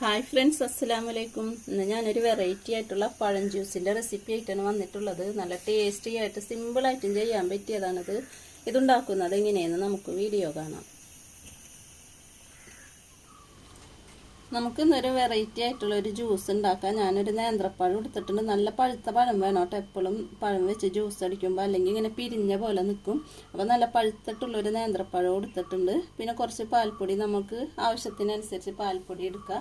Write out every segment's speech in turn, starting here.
Hi friends അസ്സലാം വലൈക്കും ഇന്ന് ഞാനൊരു വെറൈറ്റി ആയിട്ടുള്ള പഴം ജ്യൂസിന്റെ റെസിപ്പി ആയിട്ടാണ് വന്നിട്ടുള്ളത്. നല്ല ടേസ്റ്റി ആയിട്ട് സിമ്പിളായിട്ടും ചെയ്യാൻ പറ്റിയതാണിത്. ഇതുണ്ടാക്കുന്നത് എങ്ങനെയെന്ന് നമുക്ക് വീഡിയോ കാണാം. നമുക്ക് ഇന്നൊരു വെറൈറ്റി ആയിട്ടുള്ള ഒരു ജ്യൂസ് ഉണ്ടാക്കാം. ഞാനൊരു നേന്ത്രപ്പഴം എടുത്തിട്ടുണ്ട്. നല്ല പഴുത്ത പഴം വേണം കേട്ടോ. എപ്പോഴും പഴം വെച്ച് ജ്യൂസ് അടിക്കുമ്പോൾ അല്ലെങ്കിൽ ഇങ്ങനെ പിരിഞ്ഞ പോലെ നിൽക്കും. അപ്പോൾ നല്ല പഴുത്തിട്ടുള്ളൊരു നേന്ത്രപ്പഴം എടുത്തിട്ടുണ്ട്. പിന്നെ കുറച്ച് പാൽപ്പൊടി നമുക്ക് ആവശ്യത്തിനനുസരിച്ച് പാൽപ്പൊടി എടുക്കുക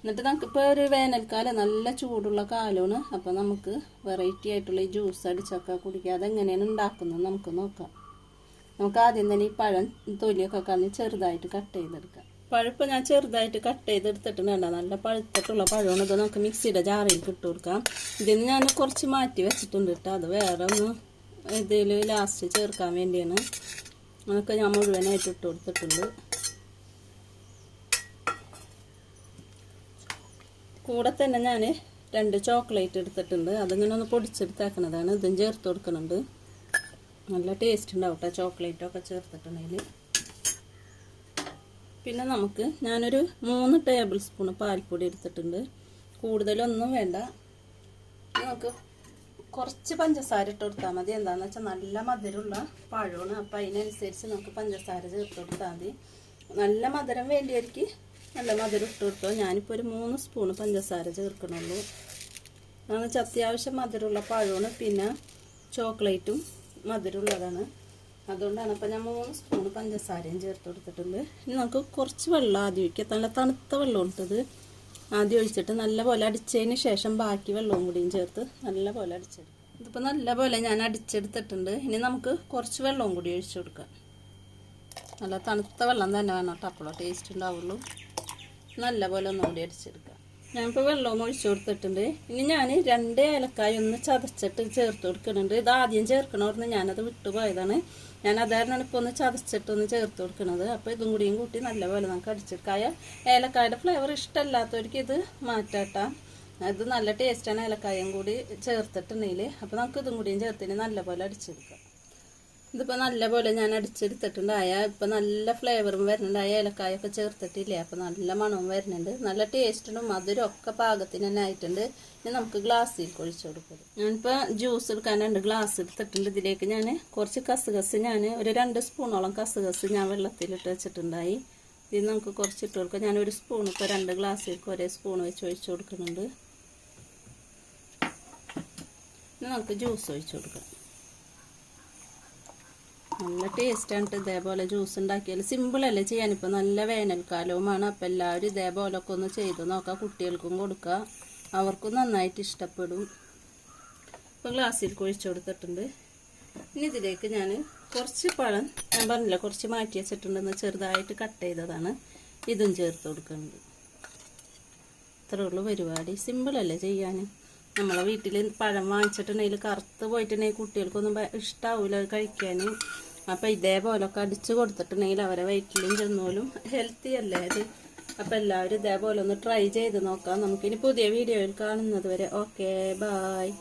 എന്നിട്ട് നമുക്കിപ്പോൾ ഒരു വേനൽക്കാലം നല്ല ചൂടുള്ള കാലമാണ് അപ്പോൾ നമുക്ക് വെറൈറ്റി ആയിട്ടുള്ള ഈ ജ്യൂസ് അടിച്ചൊക്കെ കുടിക്കുക. അതെങ്ങനെയാണ് ഉണ്ടാക്കുന്നത് നമുക്ക് നോക്കാം. നമുക്ക് ആദ്യം തന്നെ ഈ പഴം തൊലിയൊക്കെ കളഞ്ഞ് ചെറുതായിട്ട് കട്ട് ചെയ്തെടുക്കാം. പഴുപ്പ് ഞാൻ ചെറുതായിട്ട് കട്ട് ചെയ്തെടുത്തിട്ട് വേണ്ട നല്ല പഴുത്തിട്ടുള്ള പഴമാണ്. ഇത് നമുക്ക് മിക്സിയുടെ ജാറിൽ ഇട്ട് കൊടുക്കാം. ഇതിന് ഞാൻ കുറച്ച് മാറ്റി വെച്ചിട്ടുണ്ട് കേട്ടോ. അത് വേറെ ഒന്ന് ഇതിൽ ലാസ്റ്റ് ചേർക്കാൻ വേണ്ടിയാണ്. അതൊക്കെ ഞാൻ മുഴുവനായിട്ട് ഇട്ട് കൊടുത്തിട്ടുണ്ട്. കൂടെ തന്നെ ഞാൻ രണ്ട് ചോക്ലേറ്റ് എടുത്തിട്ടുണ്ട്. അതിങ്ങനെ ഒന്ന് പൊടിച്ചെടുത്താക്കണതാണ് ഇതും ചേർത്ത് കൊടുക്കുന്നുണ്ട്. നല്ല ടേസ്റ്റ് ഉണ്ടാവും കേട്ടോ ചോക്ലേറ്റൊക്കെ ചേർത്തിട്ടുണ്ടെങ്കിൽ. പിന്നെ നമുക്ക് ഞാനൊരു മൂന്ന് ടേബിൾ സ്പൂൺ പാൽപ്പൊടി എടുത്തിട്ടുണ്ട്. കൂടുതലൊന്നും വേണ്ട. നമുക്ക് കുറച്ച് പഞ്ചസാര ഇട്ട് കൊടുത്താൽ മതി. എന്താണെന്ന് വെച്ചാൽ നല്ല മധുരമുള്ള പഴമാണ്. അപ്പോൾ അതിനനുസരിച്ച് നമുക്ക് പഞ്ചസാര ചേർത്ത് കൊടുത്താൽ മതി. നല്ല മധുരം വേണ്ടിയവർക്ക് നല്ല മധുരം ഇട്ട് കൊടുത്തോ. ഞാനിപ്പോൾ ഒരു മൂന്ന് സ്പൂൺ പഞ്ചസാര ചേർക്കണുള്ളൂ. അതെന്ന് വെച്ചാൽ അത്യാവശ്യം മധുരമുള്ള പഴമാണ് പിന്നെ ചോക്ലേറ്റും മധുരമുള്ളതാണ്. അതുകൊണ്ടാണ് അപ്പോൾ ഞാൻ മൂന്ന് സ്പൂൺ പഞ്ചസാരയും ചേർത്ത് കൊടുത്തിട്ടുണ്ട്. ഇനി നമുക്ക് കുറച്ച് വെള്ളം ആദ്യം ഒഴിക്കാം. നല്ല തണുത്ത വെള്ളം ഇട്ടത്. ആദ്യം ഒഴിച്ചിട്ട് നല്ലപോലെ അടിച്ചതിന് ശേഷം ബാക്കി വെള്ളവും കൂടിയും ചേർത്ത് നല്ലപോലെ അടിച്ചെടുക്കും. ഇതിപ്പോൾ നല്ലപോലെ ഞാൻ അടിച്ചെടുത്തിട്ടുണ്ട്. ഇനി നമുക്ക് കുറച്ച് വെള്ളവും കൂടി ഒഴിച്ചു കൊടുക്കാം. നല്ല തണുത്ത വെള്ളം തന്നെ വേണം കേട്ടോ. അപ്പോഴോ ടേസ്റ്റ് ഉണ്ടാവുള്ളൂ. നല്ലപോലെ ഓടി അടിച്ചെടുക്കാം ഞാനിപ്പോൾ വെള്ളവും ഒഴിച്ചു കൊടുത്തിട്ടുണ്ട്. ഇനി ഞാൻ രണ്ട് ഏലക്കായ ഒന്ന് ചതച്ചിട്ട് ചേർത്ത് കൊടുക്കുന്നുണ്ട്. ഇത് ആദ്യം ചേർക്കണമെന്ന് ഞാനത് വിട്ടുപോയതാണ്. ഞാൻ അതായിരുന്നു ഇപ്പോൾ ഒന്ന് ചതച്ചിട്ട് ഒന്ന് ചേർത്ത് കൊടുക്കുന്നത് അപ്പോൾ ഇതും കൂടിയും കൂട്ടി നല്ലപോലെ നമുക്ക് അടിച്ചെടുക്കായ. ഏലക്കായുടെ ഫ്ലേവർ ഇഷ്ടമല്ലാത്തവർക്ക് ഇത് മാറ്റാട്ടാം. അത് നല്ല ടേസ്റ്റാണ് ഏലക്കായും കൂടി ചേർത്തിട്ടുണ്ടെങ്കിൽ അപ്പോൾ നമുക്ക് ഇതും കൂടിയും ചേർത്തിന് നല്ലപോലെ അടിച്ചെടുക്കാം. ഇതിപ്പോൾ നല്ലപോലെ ഞാൻ അടിച്ചെടുത്തിട്ടുണ്ട് ആയ ഇപ്പം നല്ല ഫ്ലേവറും വരുന്നുണ്ട്. അയ ഏലക്കായൊക്കെ ചേർത്തിട്ടില്ലേ? അപ്പോൾ നല്ല മണവും വരുന്നുണ്ട്. നല്ല ടേസ്റ്റിനും മധുരം ഒക്കെ പാകത്തിന് തന്നെ ആയിട്ടുണ്ട്. ഇനി നമുക്ക് ഗ്ലാസ്സിൽ ഒഴിച്ചു കൊടുക്കും. ഞാനിപ്പോൾ ജ്യൂസ് എടുക്കാൻ രണ്ട് ഗ്ലാസ് എടുത്തിട്ടുണ്ട്. ഇതിലേക്ക് ഞാൻ കുറച്ച് കസുകസ് ഞാൻ ഒരു രണ്ട് സ്പൂണോളം കസുകസ് ഞാൻ വെള്ളത്തിലിട്ട് വെച്ചിട്ടുണ്ടായി. ഇത് നമുക്ക് കുറച്ച് ഇട്ട് കൊടുക്കാം. ഞാൻ ഒരു സ്പൂൺ ഇപ്പോൾ രണ്ട് ഗ്ലാസ്സിലേക്ക് ഒരേ സ്പൂൺ വെച്ച് ഒഴിച്ചു കൊടുക്കുന്നുണ്ട്. ഇനി നമുക്ക് ജ്യൂസ് ഒഴിച്ചു കൊടുക്കാം. നല്ല ടേസ്റ്റാണ് ഇതേപോലെ ജ്യൂസ് ഉണ്ടാക്കിയാൽ സിമ്പിളല്ലേ ചെയ്യാനിപ്പോൾ നല്ല വേനൽക്കാലവുമാണ്. അപ്പോൾ എല്ലാവരും ഇതേപോലെ ഒക്കെ ഒന്ന് ചെയ്ത് നോക്കാം. കുട്ടികൾക്കും കൊടുക്കുക അവർക്കും നന്നായിട്ട് ഇഷ്ടപ്പെടും. ഇപ്പോൾ ഗ്ലാസ്സിൽ കുഴിച്ചു കൊടുത്തിട്ടുണ്ട്. ഇനി ഇതിലേക്ക് ഞാൻ കുറച്ച് പഴം ഞാൻ പറഞ്ഞില്ല കുറച്ച് മാറ്റി വെച്ചിട്ടുണ്ടെന്ന് ചെറുതായിട്ട് കട്ട് ചെയ്തതാണ്. ഇതും ചേർത്ത് കൊടുക്കുന്നത് ഇത്രേ ഉള്ളൂ പരിപാടി. സിമ്പിളല്ലേ ചെയ്യാൻ നമ്മളെ വീട്ടിൽ പഴം വാങ്ങിച്ചിട്ടുണ്ടെങ്കിൽ കറുത്ത് പോയിട്ടുണ്ടെങ്കിൽ കുട്ടികൾക്കൊന്നും ഇഷ്ടാവില്ല കഴിക്കാൻ അപ്പോൾ ഇതേപോലൊക്കെ അടിച്ച് കൊടുത്തിട്ടുണ്ടെങ്കിൽ അവരെ വയറ്റിലും ചെന്നോലും ഹെൽത്തി അല്ലേ അത് അപ്പോൾ എല്ലാവരും ഇതേപോലെ ഒന്ന് ട്രൈ ചെയ്ത് നോക്കാം. നമുക്കിനി പുതിയ വീഡിയോയിൽ കാണുന്നത് വരെ. Okay bye